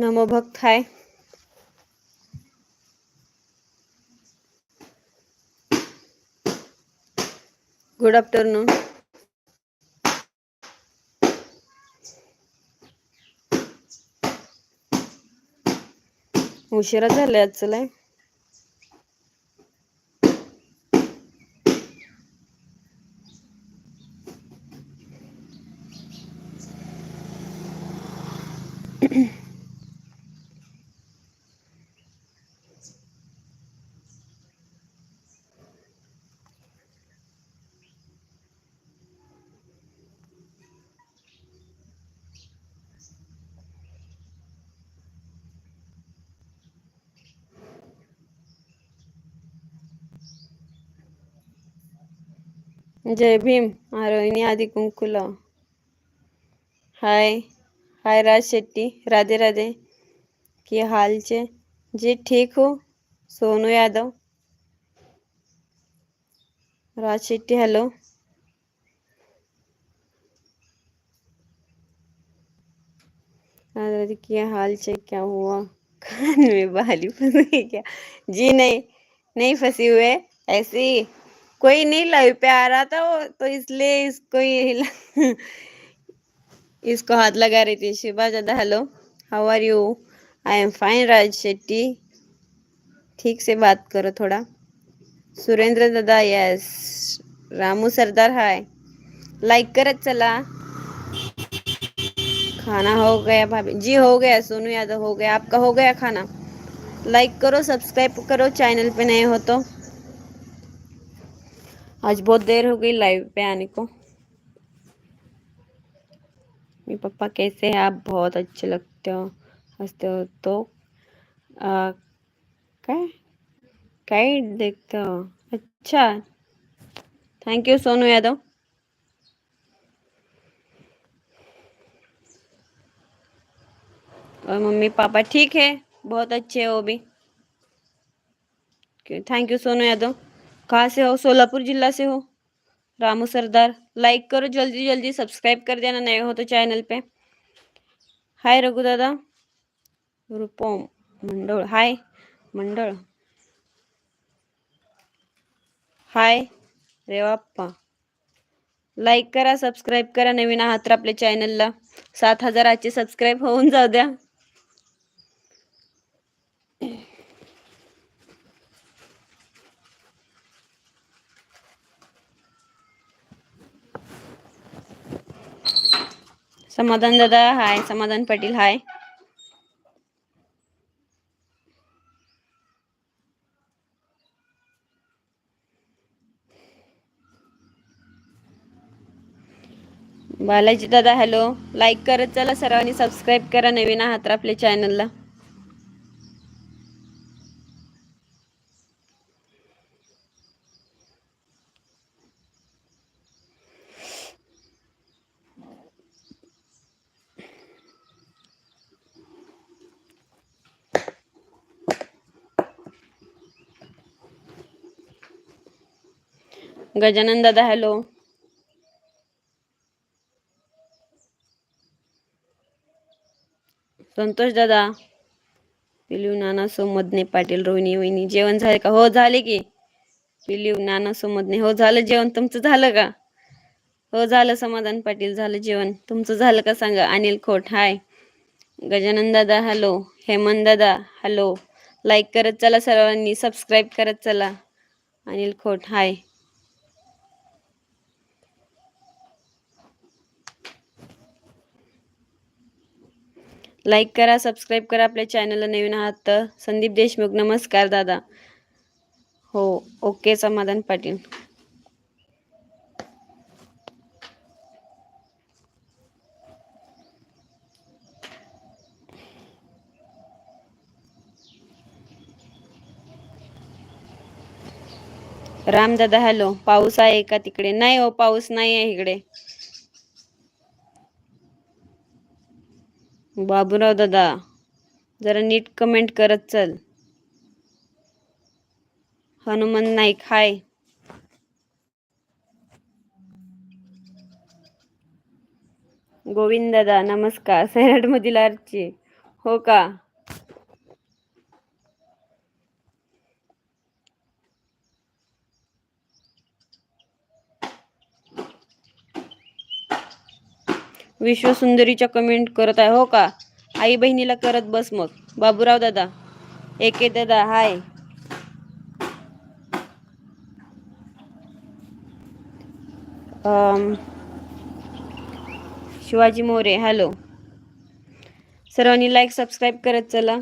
नमो भक्त हाय. Good afternoon उशिरा झालाय आज चलाय जय भीम आरोहिणी आदि कुंकुला. हाय हाय राज शेट्टी राधे राधे. की हालचे? जी ठीक हो सोनू यादव. राज शेट्टी हेलो. राधे राधे क्या हाल चे क्या हुआ? कान में बाली फंस गई क्या? जी नहीं नहीं फंसी हुए ऐसी कोई नहीं लाइव पे आ रहा था वो तो इसलिए इसको इसको हाथ लगा रही थी शिवा दादा hello how are you I am fine Raj Shetty. ठीक से बात करो थोड़ा। सुरेंद्र दादा yes Ramu Sardar hi like करत चला। खाना हो गया भाभी। जी, हो गया, सोनू यादव हो गया। आपका हो गया खाना। लाइक करो सब्सक्राइब करो चैनल पे नए हो तो। आज बहुत देर हो गई लाइव पे आने को। मेरे पापा कैसे हैं? आप बहुत अच्छे लगते हो हँसते हो तो। आ, काय? देखते हो? अच्छा। Thank you Sonu Yadav. और मम्मी पापा ठीक है? बहुत अच्छे हो भी। Thank you Sonu Yadav. कहाँ से हो? सोलापुर जिला से हो। रामू सरदार लाइक करो जल्दी जल्दी सब्सक्राइब कर देना नए हो तो चैनल पे। हाय रघु दादा। रूपम मंडळ हाय मंडळ हाय रेवाप्पा। लाईक करा सबस्क्राईब करा नवीन आहात तर आपल्या चॅनलला सात हजाराचे सबस्क्राईब होऊन जाऊ द्या। समाधान दादा हाय. समाधान पाटील हाय. बालाजी दादा हॅलो लाईक करत चला सर्वांनी सबस्क्राईब करा. नवीन आहात आपल्या चॅनलला गजानन दादा हॅलो. संतोष दादा पिल्यू नाना सोमदने पाटील रोहिणी वहिनी जेवण झाले का? हो झाले की. पिल्यू नाना सोमदने हो झालं जेवण. तुमचं झालं का? हो झालं. समाधान पाटील झालं जेवण. तुमचं झालं का सांगा? अनिल खोट हाय. गजानन दादा हॅलो. हेमंत दादा हॅलो. लाईक करत चला सर्वांनी सबस्क्राईब करत चला. अनिल खोट हाय. लाईक करा सबस्क्राईब करा आपल्या चॅनलला नवीन आहात तर. संदीप देशमुख नमस्कार दादा. हो ओके समाधान पाटील. रामदादा हॅलो. पाऊस आहे का तिकडे? नाही हो पाऊस नाही आहे इकडे. बाबूराव दादा जरा नीट कमेंट करत चल. हनुमान नाईक हाय. गोविंद दादा नमस्कार. सैराट मधील आरची हो का? विश्वसुंदरीच्या कमेंट करत आहे. हो का? आई बहिणीला करत बस मग. बाबूराव दादा. एके दादा. हाय. शिवाजी मोरे. हॅलो सर्वांनी लाईक सबस्क्राईब करत चला.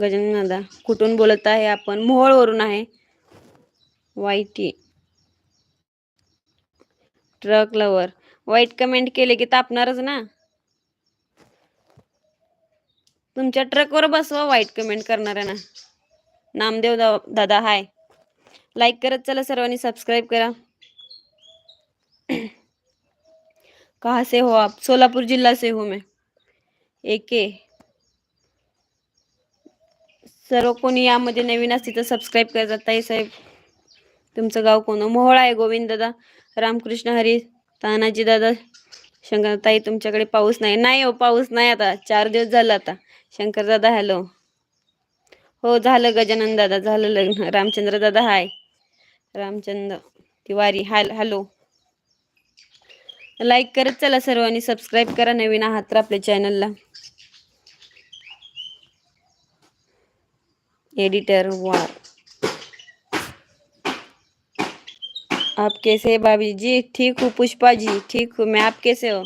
गजानन दादा कुठून बोलत आहे आपण? मोहोळवरून आहे. वाईटी ट्रक लवर वाईट कमेंट केले की तापणारच ना? तुमच्या ट्रकवर बसवा वाईट कमेंट करणाऱ्यांना. नामदेव दादा हाय लाईक करत चला सर्वांनी सबस्क्राईब करा. कहा से हो आप? सोलापूर जिल्हा से हो मैं. एके सर्व कोणी यामध्ये नवीन असतील तर सबस्क्राईब करतात ताई साहेब. तुमचं गाव कोण? मोहोळ आहे गोविंद दादा रामकृष्ण हरी तानाजी दादा शंकर ताई तुमच्याकडे पाऊस नाही. नाही हो पाऊस नाही आता. चार दिवस झाला आता. शंकर दादा हॅलो. हो झालं गजानन दादा झालं लग्न. रामचंद्र दादा hi. Ramchandra Tiwari hi hello. Like करत चला सर्वांनी सबस्क्राईब करा. नवीन आहात तर आपल्या चॅनलला एडिटर वार. आप कैसे भाभी? जी ठीक हूँ पुष्पा जी ठीक हूँ मैं आप कैसे हो?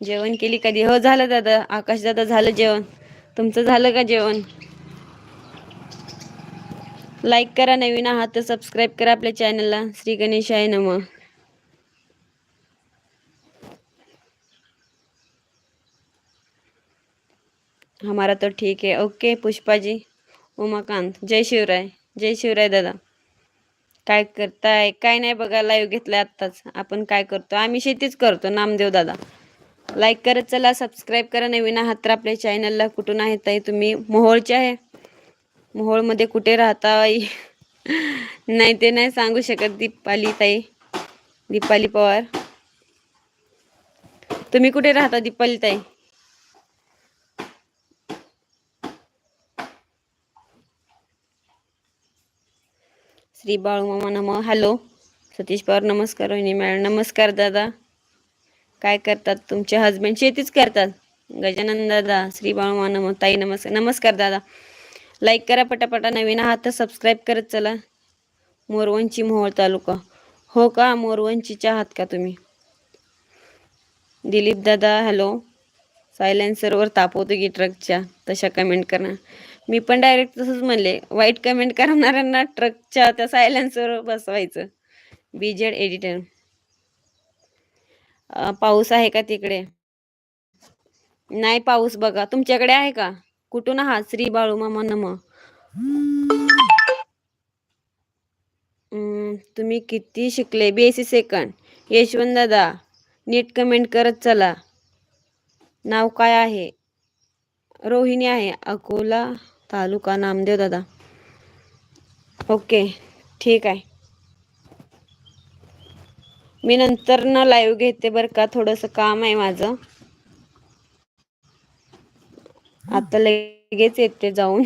जेवण केली कधी? हो झालं दादा आकाश दादा झालं जेवण. तुमचं झालं का जेवण? लाईक करा नवीन आहात तर सबस्क्राईब करा आपल्या चॅनलला श्री गणेश आहे नम. हमारा तो ठीक है. ओके पुष्पाजी. उमाकांत. जय शिवराय. जय शिवराय दादा. काय करताय? काय नाही बघा लाईव्ह घेतलाय आत्ताच. आपण काय करतो? आम्ही शेतीच करतो नामदेव दादा. लाईक करत चला सबस्क्राईब करा. नवीन आहात तर आपल्या चॅनलला कुठून आहेत ताई तुम्ही? मोहोळचे आहे. मोहोळमध्ये कुठे राहता नाही ते नाही सांगू शकत दीपाली ताई. दीपाली पवार. तुम्ही कुठे राहता दीपाली ताई? श्री बाळूमामा नम. हॅलो सतीश पवार नमस्कार रोहिणी मॅडम. नमस्कार दादा. काय करतात तुमचे हजबंड शेतीच करतात. गजानन दादा श्री बाळूमा नम. ताई नमस्कार. नमस्कार दादा. लाईक करा पटापटा. नवीन आहात तर सबस्क्राईब करत चला. मोरवंची मोहोळ तालुका. हो का? मोरवंचीच्या आहात का तुम्ही? दिलीप दादा हॅलो सायलेन्सरवर तापवतो की ट्रकच्या तशा कमेंट करा मी पण डायरेक्ट तसंच म्हणले वाईट कमेंट करणाऱ्यांना ट्रकच्या त्या सायलेन्सवर बसवायचं. बीजेड एडिटर पाऊस आहे का तिकडे? नाही पाऊस बघा. तुमच्याकडे आहे का? कुठून आहात? श्री बाळू मामा नम. हम्म, तुम्ही किती शिकले? बीएससी सेकंड यशवंत दादा नीट कमेंट करत चला. नाव काय आहे? रोहिणी आहे. अकोला तालुका नामदेव दादा. ओके ठीक आहे. मी नंतर ना लाईव्ह घेते बरं का थोडंसं काम आहे माझं. आता लगेच येते जाऊन.